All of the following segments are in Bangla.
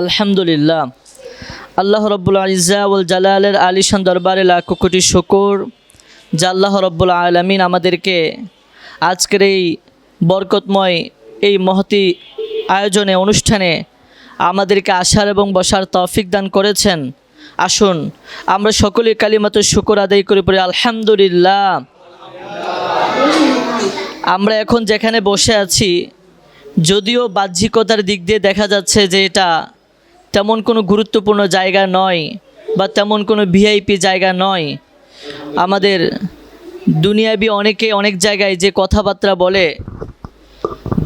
আলহামদুলিল্লাহ। আল্লাহ রব্বুল ইজাউল জালালের আলিশান দরবারে লাখ কোটি শুকুর, যা আল্লাহ রব্বুল আলমিন আমাদেরকে আজকের এই বরকতময় এই মহতি আয়োজনে, অনুষ্ঠানে আমাদেরকে আসার এবং বসার তৌফিক দান করেছেন। আসুন, আমরা সকলে কালিমাত শুকুর আদায় করে, পড়ি আলহামদুলিল্লাহ। আমরা এখন যেখানে বসে আছি, যদিও বাহ্যিকতার দিক দিয়ে দেখা যাচ্ছে যে এটা তেমন কোনো গুরুত্বপূর্ণ জায়গা নয় বা তেমন কোনো ভিআইপি জায়গা নয়। আমাদের দুনিয়াবি অনেকে অনেক জায়গায় যে কথাবার্তা বলে,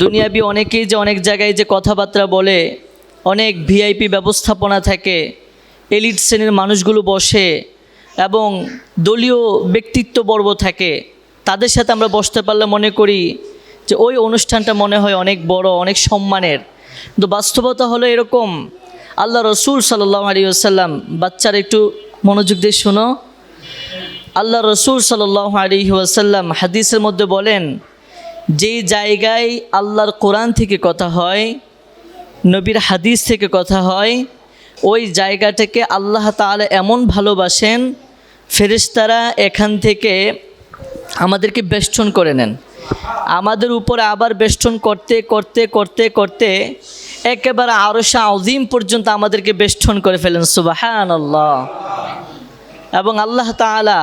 দুনিয়াবি অনেকেই যে অনেক জায়গায় যে কথাবার্তা বলে, অনেক ভিআইপি ব্যবস্থাপনা থাকে, এলিট শ্রেণির মানুষগুলো বসে এবং দলীয় ব্যক্তিত্ববর্গ থাকে, তাদের সাথে আমরা বসতে পারলে মনে করি যে ওই অনুষ্ঠানটা মনে হয় অনেক বড়, অনেক সম্মানের। কিন্তু বাস্তবতা হলো এরকম আল্লাহ রসুল সাল্লাহ আলী আসাল্লাম বাচ্চারা একটু মনোযোগ দিয়ে শোনো। আল্লাহ রসুল সাল্লাহ আলী ওয়াসাল্লাম হাদিসের মধ্যে বলেন, যেই জায়গায় আল্লাহর কোরআন থেকে কথা হয়, নবীর হাদিস থেকে কথা হয়, ওই জায়গাটাকে আল্লাহ তাআলা এমন ভালোবাসেন, ফেরেশতারা এখান থেকে আমাদেরকে বেষ্টন করে নেন। আমাদের উপরে আবার বেষ্টন করতে করতে করতে করতে একেবারে আরশা আজিম পর্যন্ত আমাদেরকে বেষ্টন করে ফেলেন সুবাহান আল্লাহ এবং আল্লাহ তাআলা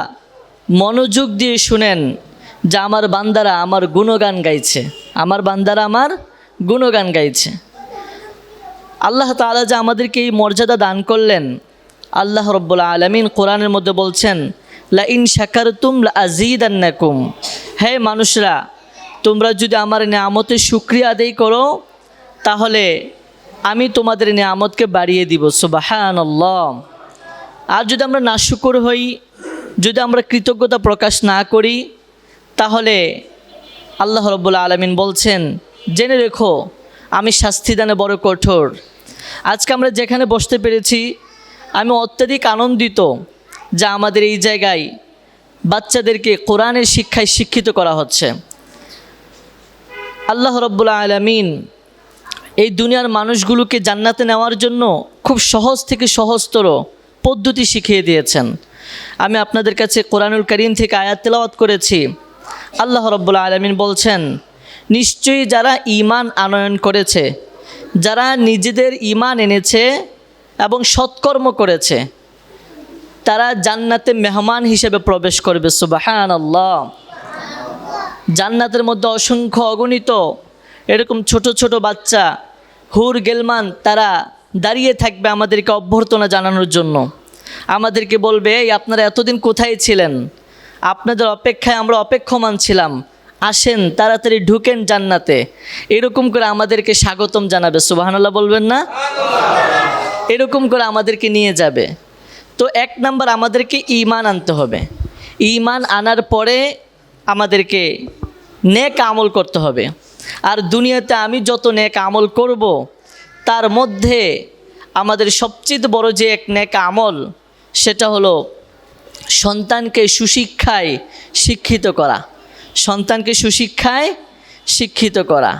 মনোযোগ দিয়ে শুনেন যে আমার বান্দারা আমার গুণগান গাইছে। আমার বান্দারা আমার গুণগান গাইছে। আল্লাহ তাআলা যে আমাদেরকে এই মর্যাদা দান করলেন, আল্লাহ রব্বুল আলমিন কোরআনের মধ্যে বলছেন লা ইন শাকারতুম লা আজিদান্নাকুম হে মানুষরা, তোমরা যদি আমার নিয়ামতের শুক্রিয়া আদায় করো তাহলে আমি তোমাদের নিয়ামতকে বাড়িয়ে দিব সুবাহান আর যদি আমরা নাশুকর হই, যদি আমরা কৃতজ্ঞতা প্রকাশ না করি, তাহলে আল্লাহ রব্বুল আলমিন বলছেন, জেনে রেখো, আমি শাস্তিদানে বড় কঠোর। আজকে আমরা যেখানে বসতে পেরেছি, আমি অত্যাধিক আনন্দিত যা আমাদের এই জায়গায় বাচ্চাদেরকে কোরআনের শিক্ষায় শিক্ষিত করা হচ্ছে। আল্লাহ রব্বুল্লা আলমিন এই দুনিয়ার মানুষগুলোকে জান্নাতে নেওয়ার জন্য খুব সহজ থেকে সহজতর পদ্ধতি শিখিয়ে দিয়েছেন। আমি আপনাদের কাছে কোরআনুল করিম থেকে আয়াত তেলাওয়াত করেছি। আল্লাহ রব্বুল্লা আলমিন বলছেন, নিশ্চয়ই যারা ইমান আনয়ন করেছে, যারা নিজেদের ইমান এনেছে এবং সৎকর্ম করেছে, তারা জান্নাতে মেহমান হিসেবে প্রবেশ করবে। সুবাহান আল্লাহ জান্নাতের মধ্যে অসংখ্য অগণিত এরকম ছোট ছোট বাচ্চা, হুর, গেলমান, তারা দাঁড়িয়ে থাকবে আমাদেরকে অভ্যর্থনা জানানোর জন্য। আমাদেরকে বলবে, এই, আপনারা এতদিন কোথায় ছিলেন? আপনাদের অপেক্ষায় আমরা অপেক্ষমান ছিলাম। আসেন, তাড়াতাড়ি ঢুকেন জান্নাতে। এরকম করে আমাদেরকে স্বাগতম জানাবে। সুবাহানাল্লাহ বলবেন না? এরকম করে আমাদেরকে নিয়ে যাবে। তো এক নাম্বার আমাদেরকে ইমান আনতে হবে। ইমান আনার পরে আমাদেরকে নেক আমল করতে হবে। আর দুনিয়াতে আমি যত নেক আমল করব, তার মধ্যে আমাদের সবচেয়ে বড় যে এক নেক আমল, সেটা হলো সন্তানকে সুশিক্ষায় শিক্ষিত করা। সন্তানকে সুশিক্ষায় শিক্ষিত করা।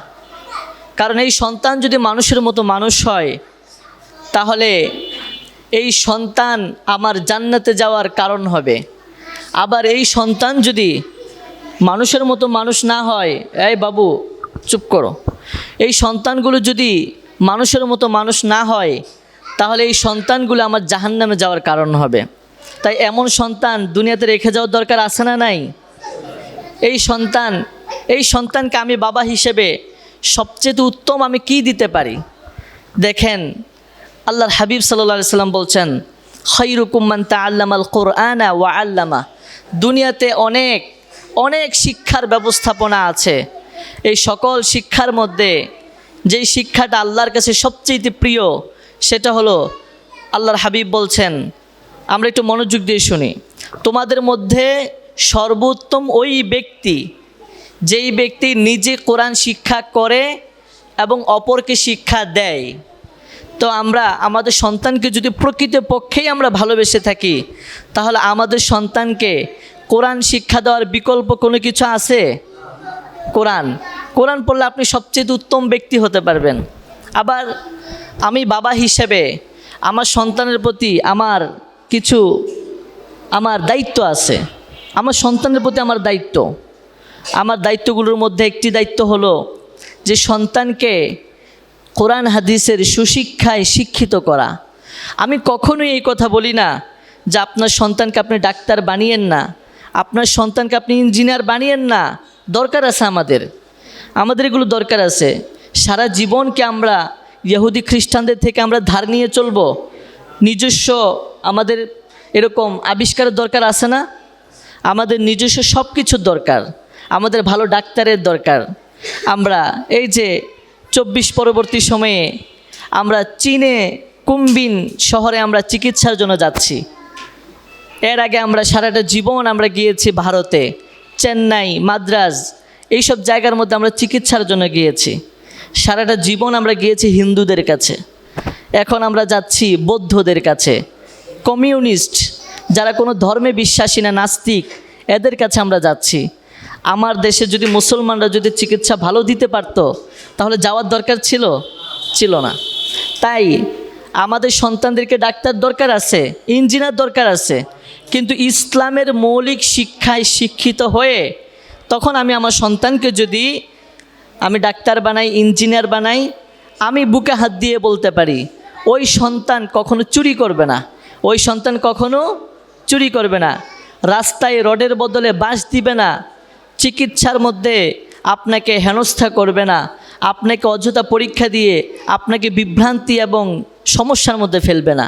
কারণ এই সন্তান যদি মানুষের মতো মানুষ হয়, তাহলে এই সন্তান আমার জান্নাতে যাওয়ার কারণ হবে। আবার এই সন্তান যদি মানুষের মতো মানুষ না হয়, এই বাবু চুপ করো। এই সন্তানগুলো যদি মানুষের মতো মানুষ না হয়, তাহলে এই সন্তানগুলো আমার জাহান্নামে যাওয়ার কারণ হবে। তাই এমন সন্তান দুনিয়াতে রেখে যাওয়ার দরকার আছে না নাই? এই সন্তান, এই সন্তানকে আমি বাবা হিসেবে সবচেয়ে উত্তম আমি কি দিতে পারি? দেখেন, আল্লাহর হাবিব সাল্লা সাল্লাম বলছেন খৈরুকুম্মান তা আল্লামাল কোরআনা ওয়া আল্লামা। দুনিয়াতে অনেক অনেক শিক্ষার ব্যবস্থাপনা আছে। এই সকল শিক্ষার মধ্যে, যেই শিক্ষাটা আল্লাহর কাছে সবচেয়ে প্রিয়, সেটা হলো আল্লাহর হাবিব বলছেন, আমরা একটু মনোযোগ দিয়ে শুনি। তোমাদের মধ্যে সর্বোত্তম ওই ব্যক্তি, যেই ব্যক্তি নিজে কোরআন শিক্ষা করে এবং অপরকে শিক্ষা দেয়। তো আমরা, আমাদের সন্তানকে যদি প্রকৃত পক্ষেই আমরা ভালোবেসে থাকি, তাহলে আমাদের সন্তানকে কোরআন শিক্ষা দেওয়ার বিকল্প কোনো কিছু আছে? কোরআন। কোরআন পড়লে আপনি সবচেয়ে উত্তম ব্যক্তি হতে পারবেন। আবার আমি বাবা হিসেবে আমার সন্তানের প্রতি আমার কিছু, আমার দায়িত্ব আছে। আমার সন্তানের প্রতি আমার দায়িত্ব। আমার দায়িত্বগুলোর মধ্যে একটি দায়িত্ব হলো যে সন্তানকে কোরআন হাদিসের সুশিক্ষায় শিক্ষিত করা। আমি কখনোই এই কথা বলি না যে আপনার সন্তানকে আপনি ডাক্তার বানিয়েন না। আপনার সন্তানকে আপনি ইঞ্জিনিয়ার বানিয়েন না। দরকার আছে আমাদের। আমাদের এগুলো দরকার আছে। সারা জীবনকে আমরা ইহুদি খ্রিস্টানদের থেকে আমরা ধার নিয়ে চলবো। নিজস্ব আমাদের এরকম আবিষ্কারের দরকার আছে না? আমাদের নিজস্ব সব কিছুর দরকার। আমাদের ভালো ডাক্তারের দরকার। আমরা এই যে চব্বিশ পরবর্তী সময়ে আমরা চীনে কুম্বিন শহরে আমরা চিকিৎসার জন্য যাচ্ছি। এর আগে আমরা সারাটা জীবন আমরা গিয়েছি ভারতে। চেন্নাই, মাদ্রাজ, এইসব জায়গার মধ্যে আমরা চিকিৎসার জন্য গিয়েছি। সারাটা জীবন আমরা গিয়েছি হিন্দুদের কাছে। এখন আমরা যাচ্ছি বৌদ্ধদের কাছে। কমিউনিস্ট, যারা কোনো ধর্মে বিশ্বাসী না, নাস্তিক, এদের কাছে আমরা যাচ্ছি। আমার দেশে যদি মুসলমানরা যদি চিকিৎসা ভালো দিতে পারতো, তাহলে যাওয়ার দরকার ছিল? ছিল না। তাই আমাদের সন্তানদেরকে ডাক্তার দরকার আছে, ইঞ্জিনিয়ার দরকার আছে কিন্তু ইসলামের মৌলিক শিক্ষায় শিক্ষিত হয়ে তখন আমি আমার সন্তানকে যদি আমি ডাক্তার বানাই, ইঞ্জিনিয়ার বানাই, আমি বুকে হাত দিয়ে বলতে পারি, ওই সন্তান কখনো চুরি করবে না, ওই সন্তান কখনো চুরি করবে না, রাস্তায় রডের বদলে বাঁশ দিবে না, চিকিৎসার মধ্যে আপনাকে হেনস্থা করবে না, আপনাকে অযথা পরীক্ষা দিয়ে আপনাকে বিভ্রান্তি এবং সমস্যার মধ্যে ফেলবে না।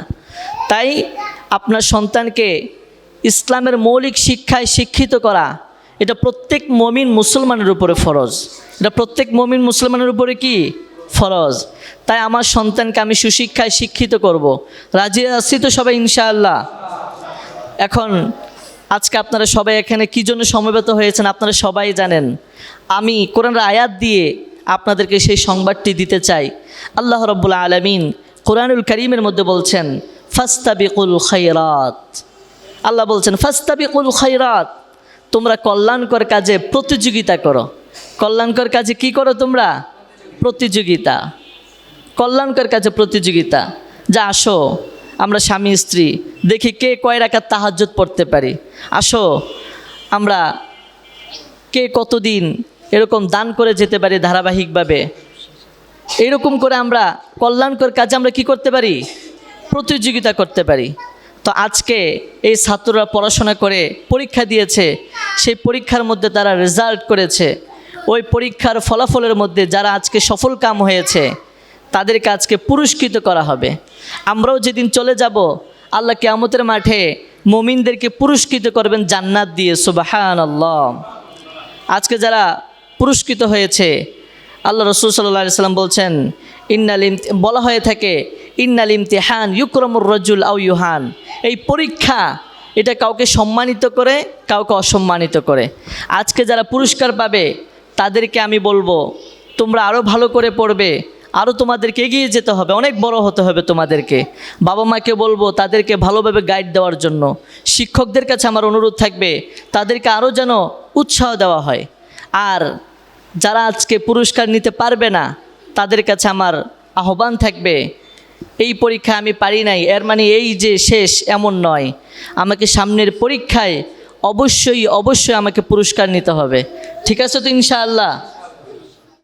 তাই আপনার সন্তানকে ইসলামের মৌলিক শিক্ষায় শিক্ষিত করা, এটা প্রত্যেক মমিন মুসলমানের উপরে ফরজ। এটা প্রত্যেক মমিন মুসলমানের উপরে কি? ফরজ। তাই আমার সন্তানকে আমি সুশিক্ষায় শিক্ষিত করব। রাজি আছি তো সবাই, ইনশাআল্লাহ? এখন, আজকে আপনারা সবাই এখানে কী জন্য সমবেত হয়েছেন আপনারা সবাই জানেন। আমি কোরআনের আয়াত দিয়ে আপনাদেরকে সেই সংবাদটি দিতে চাই। আল্লাহ রব্বুল্লা আলমিন কোরআনুল করিমের মধ্যে বলছেন, ফাস্তাবিকুল খৈরাত আল্লাহ বলছেন, ফাস্তাবিকুল খৈরাত তোমরা কল্যাণকর কাজে প্রতিযোগিতা করো। কল্যাণকর কাজে কি করো তোমরা? প্রতিযোগিতা। কল্যাণকর কাজে প্রতিযোগিতা। যা আসো, আমরা স্বামী, স্ত্রী, দেখি কে কয় রাখার তাহাজ্জত পড়তে পারি। আসো, আমরা কে কতদিন এরকম দান করে যেতে পারি ধারাবাহিকভাবে। এরকম করে আমরা কল্যাণকর কাজে আমরা কি করতে পারি? প্রতিযোগিতা করতে পারি। তো আজকে এই ছাত্ররা পড়াশোনা করে পরীক্ষা দিয়েছে, সেই পরীক্ষার মধ্যে তারা রেজাল্ট করেছে। ওই পরীক্ষার ফলাফলের মধ্যে যারা আজকে সফল কাম হয়েছে, তাদেরকে আজকে পুরস্কৃত করা হবে। আমরাও যেদিন চলে যাব, আল্লাহ কেয়ামতের মাঠে মমিনদেরকে পুরস্কৃত করবেন জান্নাত দিয়ে সুবাহান আল্লাহ আজকে যারা পুরস্কৃত হয়েছে, আল্লাহ রসুল সাল্লাহ সাল্লাম বলছেন ইন্নালিম বলা হয়ে থাকে ইন্নালিম তেহান ইউক্রমুর রজুল আউ ইউহান। এই পরীক্ষা, এটা কাউকে সম্মানিত করে, কাউকে অসম্মানিত করে। আজকে যারা পুরস্কার পাবে, তাদেরকে আমি বলব, তোমরা আরও ভালো করে পড়বে আরও তোমাদেরকে এগিয়ে যেতে হবে, অনেক বড় হতে হবে তোমাদেরকে। বাবা মাকে বলব, তাদেরকে ভালোভাবে গাইড দেওয়ার জন্য। শিক্ষকদের কাছে আমার অনুরোধ থাকবে, তাদেরকে আরও যেন উৎসাহ দেওয়া হয়। আর যারা আজকে পুরস্কার নিতে পারবে না তাদের কাছে আমার আহ্বান থাকবে, এই পরীক্ষা আমি পারি নাই, এর মানে এই যে শেষ এমন নয়। আমাকে সামনের পরীক্ষায় অবশ্যই অবশ্যই আমাকে পুরস্কার নিতে হবে। ঠিক আছে তো ইনশাআল্লাহ?